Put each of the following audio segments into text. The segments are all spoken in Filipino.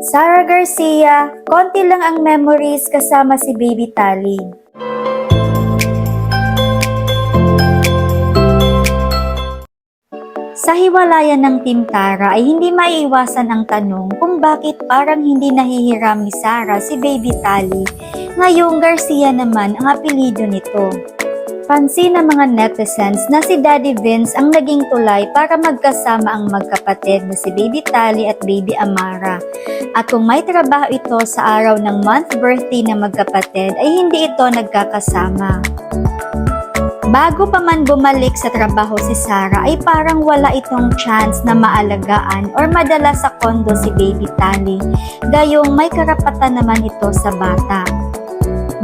Sarah Garcia, konti lang ang memories kasama si Baby Tali. Sa hiwalayan ng Team Tara ay hindi maiiwasan ang tanong kung bakit parang hindi nahihiram ni Sarah si Baby Tali. Ngayong Garcia naman ang apelido nito. Pansin ng mga netizens na si Daddy Vince ang naging tulay para magkasama ang magkapatid na si Baby Tali at Baby Amara. At kung may trabaho ito sa araw ng month birthday ng magkapatid ay hindi ito nagkakasama. Bago pa man bumalik sa trabaho si Sarah ay parang wala itong chance na maalagaan or madala sa kondo si Baby Tali. Gayong may karapatan naman ito sa bata.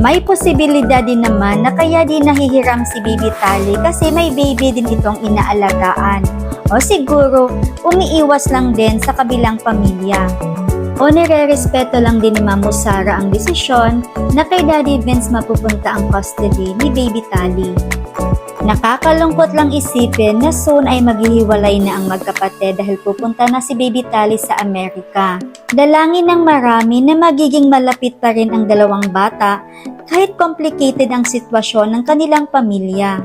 May posibilidad din naman na kaya din nahihiram si Baby Tali kasi may baby din itong inaalagaan. O siguro, umiiwas lang din sa kabilang pamilya. O nire-respeto lang din ni Mamo Sara ang desisyon na kay Daddy Vince mapupunta ang custody ni Baby Tali. Nakakalungkot lang isipin na soon ay maghihiwalay na ang magkapatid dahil pupunta na si Baby Tali sa Amerika. Dalangin ng marami na magiging malapit pa rin ang dalawang bata kahit complicated ang sitwasyon ng kanilang pamilya.